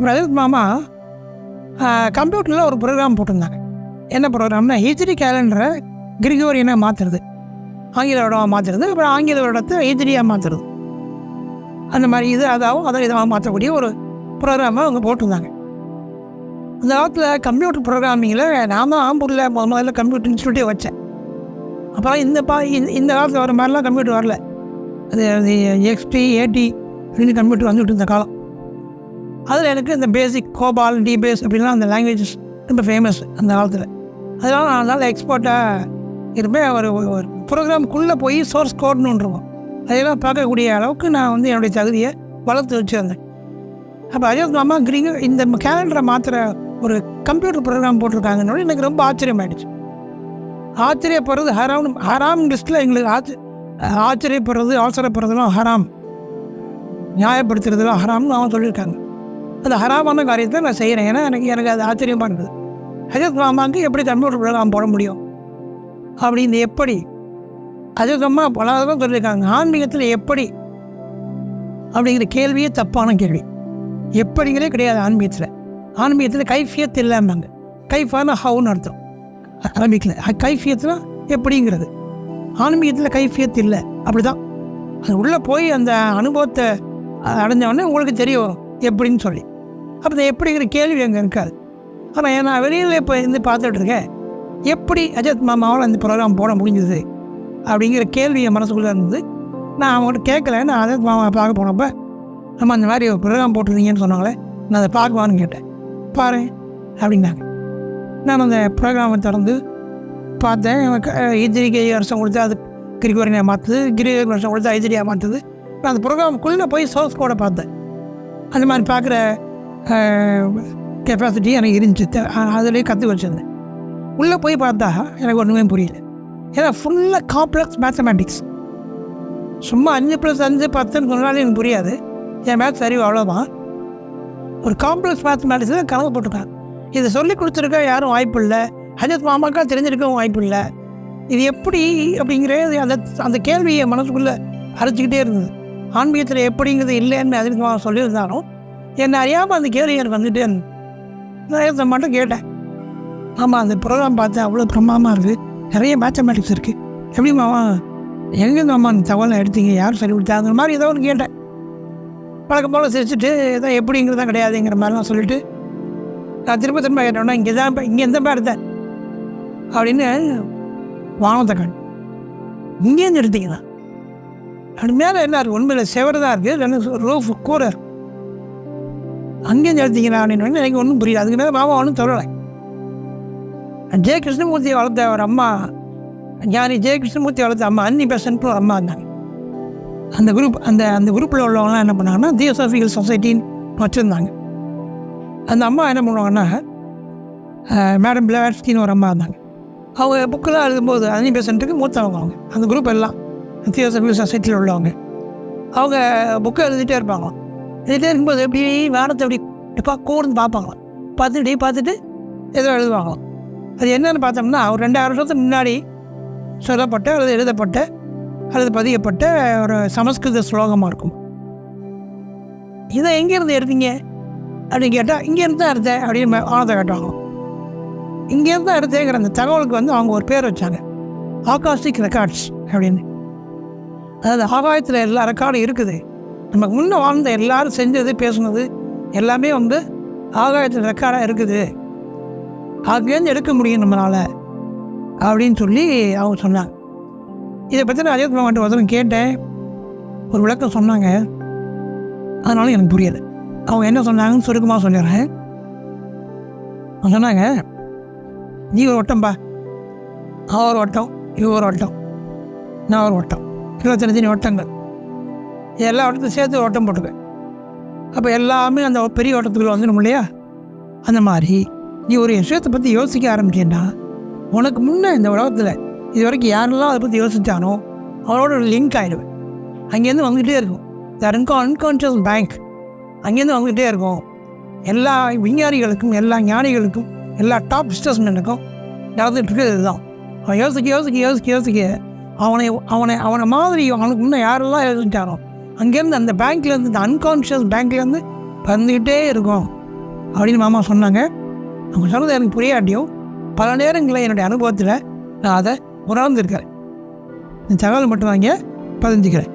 அப்புறம் அஜித் மாமா கம்ப்யூட்டரில் ஒரு ப்ரோக்ராம் போட்டிருந்தாங்க. என்ன ப்ரோக்ராம்னா ஹிஜ்ரி கேலண்டரை கிரிகோரியனாக மாற்றுறது ஆங்கில வருடமாக மாற்றுறது அப்புறம் ஆங்கில வருடத்தை ஹிஜ்ரியாக மாற்றுறது அந்த மாதிரி இது அதாகவும் அதை இதாக மாற்றக்கூடிய ஒரு ப்ரோக்ராமை அவங்க போட்டிருந்தாங்க. அந்த காலத்தில் கம்ப்யூட்டர் ப்ரோக்ராமிங்கில் நான் தான் ஆம்பூரில் முத முதல்ல கம்ப்யூட்டர் இன்ஸ்டியூட்டே வச்சேன். அப்புறம் இந்த பா இந்த- இந்த காலத்தில் வர மாதிரிலாம் கம்ப்யூட்டர் வரல. அது அது எக்ஸ்பி ஏடி அப்படின்னு கம்ப்யூட்டர் வந்துட்டு இருந்த காலம். அதில் எனக்கு இந்த பேசிக் கோபால் டிபேஸ் அப்படின்லாம் அந்த லாங்குவேஜஸ் ரொம்ப ஃபேமஸ் அந்த காலத்தில். அதனால் நான் அதனால் எக்ஸ்போர்ட்டாக இருப்பேன். ஒரு ஒரு ப்ரோக்ராம்குள்ளே போய் சோர்ஸ் கோட்னு இருக்கும். அதெல்லாம் பார்க்கக்கூடிய அளவுக்கு நான் வந்து என்னுடைய தகுதியை வளர்த்து வச்சுருந்தேன். அப்போ அஜித் மாமா கிரிங்க இந்த கேலண்டரை மாத்திர ஒரு கம்ப்யூட்டர் ப்ரோக்ராம் போட்டிருக்காங்கன்னு எனக்கு ரொம்ப ஆச்சரியமாயிடுச்சு. ஆச்சரியப்படுறது ஹராம் ஹராம் லிஸ்ட்டில் எங்களுக்கு ஆச்ச ஆச்சரியப்படுறது அவசரப்படுறதுலாம் ஹராம். நியாயப்படுத்துறதுலாம் ஹராம்னு அவன் சொல்லியிருக்காங்க. அந்த ஹராமான காரியத்தை நான் செய்கிறேன் ஏன்னா எனக்கு எனக்கு அது ஆச்சரியமாக இருந்தது. அஜித் மாமாவுக்கு எப்படி கம்ப்யூட்டர் ப்ரோக்ராம் போட முடியும்? அப்படின்னு எப்படி? அஜித் அம்மா பல தான் சொல்லியிருக்காங்க. ஆன்மீகத்தில் எப்படி? அப்படிங்கிற கேள்வியே தப்பான கேள்வி. எப்படிங்கிறே கிடையாது ஆன்மீகத்தில். ஆன்மீகத்தில் கைஃபியத் இல்லைம்பாங்க கைஃபான ஹவுன்னு அர்த்தம். அரபிக்கில் கைஃபியத்னா எப்படிங்கிறது? ஆன்மீகத்தில் கைஃபியத் இல்லை. அப்படி தான் அது உள்ளே போய் அந்த அனுபவத்தை அடைஞ்சவொடனே உங்களுக்கு தெரிய வரும் எப்படின்னு சொல்லி. அப்போ இந்த எப்படிங்கிற கேள்வி அங்கே இருக்காது. ஆனால் நான் வெளியில் இப்போ இருந்து பார்த்துட்டு இருக்கேன். எப்படி அஜித் மாமாவால் அந்த ப்ரோக்ராம் போட முடிஞ்சது? அப்படிங்கிற கேள்வி என் மனசுக்குள்ளே இருந்தது. நான் அவங்ககிட்ட கேட்கல. நான் அஜித் மாமா பார்க்க போனப்போ நம்ம அந்த மாதிரி ஒரு ப்ரோக்ராம் போட்டிருந்தீங்கன்னு சொன்னாங்களே நான் அதை பார்க்குவான்னு கேட்டேன். பாரு அப்படின்னாங்க. நான் அந்த ப்ரோக்ராமை திறந்து பார்த்தேன். ஹிஜ்ரிக்கு வருஷம் கொடுத்து அது கிரிகோரியா மாற்றுது கிரிகோரி வருஷம் கொடுத்து ஹிஜ்ரியா மாற்றுது நான் அந்த ப்ரோக்ராமுக்குள்ளே போய் சோர்ஸ் கூட பார்த்தேன். அந்த மாதிரி பார்க்குற கெப்பாசிட்டி எனக்கு இருந்துச்சு. அதுலேயே கற்று வச்சிருந்தேன். உள்ளே போய் பார்த்தா எனக்கு ஒன்றுமே புரியல. ஏன்னா ஃபுல்லாக காம்ப்ளெக்ஸ் மேத்தமேட்டிக்ஸ் சும்மா அஞ்சு ப்ளஸ் அஞ்சு பத்துன்னு சொன்னாலும் எனக்கு புரியாது. என் மேத்ஸ் அறிவு அவ்வளோதான் ஒரு காம்ப்ளெக்ஸ் தான் கணக்கு போட்டுருக்காங்க இதை சொல்லி கொடுத்துருக்க யாரும் வாய்ப்பு இல்லை. ஹஜத் மாமாக்கா தெரிஞ்சிருக்கவும் வாய்ப்பு இல்லை. இது எப்படி அப்படிங்கிற அந்த அந்த கேள்வியை மனசுக்குள்ளே அரைச்சிக்கிட்டே இருந்தது. ஆன்மீகத்தில் எப்படிங்கிறது இல்லைன்னு அதிகமாக மாமா சொல்லியிருந்தாலும் என்னை அறியாமல் அந்த கேள்வி எனக்கு வந்துட்டே இருந்தது நான் மட்டும் கேட்டேன். ஆமாம் அந்த ப்ரோக்ராம் பார்த்தேன் அவ்வளோ பிரமாதமாக இருக்குது நிறைய மேத்தமேட்டிக்ஸ் இருக்குது எப்படி மாமா எங்கேருந்து மாமா அந்த தகவலை எடுத்தீங்க? யார் சொல்லி கொடுத்தாங்கிற மாதிரி ஏதோ ஒன்று கேட்டேன். பழக்கம் போல் சிரிச்சுட்டு ஏதோ எப்படிங்கிறது தான் கிடையாதுங்கிற மாதிரிலாம் சொல்லிட்டு நான் திரும்ப திரும்ப கேட்டோன்னா இங்கே தான் இங்கே எந்த மாதிரி இருந்தேன் அப்படின்னு வானத்தை கண் இங்கேருந்து எடுத்தீங்கன்னா அது மேலே என்ன இருக்குது உண்மையில் செவர் தான் இருக்குது ரெண்டு ரூஃப் கூரை இருக்குது அங்கேருந்து எடுத்தீங்களா அப்படின்னு எனக்கு ஒன்றும் புரியல. அதுக்கு மேலே மாமா ஒன்றும் சொல்லலை. ஜெய கிருஷ்ணமூர்த்தி வளர்த்த ஒரு அம்மா. ஞானி ஜெய கிருஷ்ணமூர்த்தி வளர்த்த அம்மா. அன்னி பெசன்ட் ஒரு அம்மா இருந்தாங்க. அந்த குரூப் அந்த அந்த குரூப்பில் உள்ளவங்களாம் என்ன பண்ணாங்கன்னா தியோசாஃபிக்கல் சொசைட்டின்னு வச்சுருந்தாங்க. அந்த அம்மா என்ன பண்ணுவாங்கன்னா மேடம் பிளவாட்ஸ்கின்னு ஒரு அம்மா இருந்தாங்க. அவங்க புக்கெல்லாம் எழுதும்போது அன்னி பெசன்ட்டுக்கு மூத்தவங்க அவங்க. அந்த குரூப் எல்லாம் தியோசாஃபிக்கல் சொசைட்டியில் உள்ளவங்க. அவங்க புக்கை எழுதிட்டே இருப்பாங்களாம். எழுதிட்டே இருக்கும்போது எப்படி வானத்தை அப்படி எப்பா கூர்ந்து பார்ப்பாங்களாம். பார்த்துட்டு பார்த்துட்டு ஏதோ எழுதுவாங்களாம். அது என்னென்னு பார்த்தோம்னா ஒரு ரெண்டாயிரம் வருஷத்துக்கு முன்னாடி சொல்லப்பட்ட அல்லது எழுதப்பட்ட அல்லது பதியப்பட்ட ஒரு சமஸ்கிருத ஸ்லோகமாக இருக்கும். இதை எங்கேருந்து எடுத்தீங்க? அப்படின்னு கேட்டால் இங்கேருந்து தான் எடுத்தேன் அப்படின்னு ஆனதை கேட்டாங்க இங்கேருந்து தான் எடுத்தேங்கிற அந்த தகவலுக்கு வந்து அவங்க ஒரு பேர் வச்சாங்க. ஆகாஷிக் ரெக்கார்ட்ஸ் அப்படின்னு. அதாவது ஆகாயத்தில் எல்லா ரெக்கார்டும் இருக்குது. நமக்கு முன்னே வாழ்ந்த எல்லாரும் செஞ்சது பேசுனது எல்லாமே வந்து ஆகாயத்தில் ரெக்கார்டாக இருக்குது. அங்கேருந்து எடுக்க முடியும் நம்மளால் அப்படின்னு சொல்லி அவங்க சொன்னாங்க. இதை பற்றி நான் அஜித் மாமாட்ட ஒருத்தரும் கேட்டேன். ஒரு விளக்கம் சொன்னாங்க. அதனால எனக்கு புரியலை. அவங்க என்ன சொன்னாங்கன்னு சுருக்கமாக சொல்லிடுறேன். அவங்க சொன்னாங்க நீ ஒரு வட்டம்பா அவர் ஓட்டம் வட்டம் இவ வட்டம். நான் ஒரு வட்டம். இருபத்தஞ்சு வட்டங்கள். எல்லா ஓட்டத்தையும் சேர்த்து ஓட்டம் போட்டுக்க அப்போ எல்லாமே அந்த பெரிய ஓட்டத்துக்குள்ளே வந்துடும் இல்லையா? அந்த மாதிரி நீ ஒரு விஷயத்தை பற்றி யோசிக்க ஆரம்பிச்சேன்னா உனக்கு முன்னே இந்த உலகத்தில் இது வரைக்கும் யாரெல்லாம் அதை பற்றி யோசித்தானோ அவரோட லிங்க் ஆகிடுவேன் அங்கேருந்து வந்துக்கிட்டே இருக்கும். தருங்கோ அன்கான்ஷியஸ் பேங்க் அங்கேருந்து வந்துக்கிட்டே இருக்கும். எல்லா விஞ்ஞானிகளுக்கும் எல்லா ஞானிகளுக்கும் எல்லா டாப் பிஸ்னஸ்மேனுக்கும் நடந்துகிட்ருக்கு இருக்கிறது இதுதான். அவன் யோசிக்க யோசிக்க யோசிக்க யோசிக்க அவனை அவனை அவனை மாதிரி அவனுக்கு முன்னே யாரெல்லாம் யோசிச்சானோ அங்கேருந்து அந்த பேங்க்லேருந்து இந்த அன்கான்ஷியஸ் பேங்க்லேருந்து வந்துக்கிட்டே இருக்கும் அப்படின்னு மாமா சொன்னாங்க. அவங்க சொன்னது எனக்கு புரியாட்டியும் பல நேரங்களில் என்னுடைய அனுபவத்தில் நான் அதை உணர்ந்திருக்கிறேன். இந்த தகவல் மட்டும் வாங்க பதிஞ்சுக்கிறேன்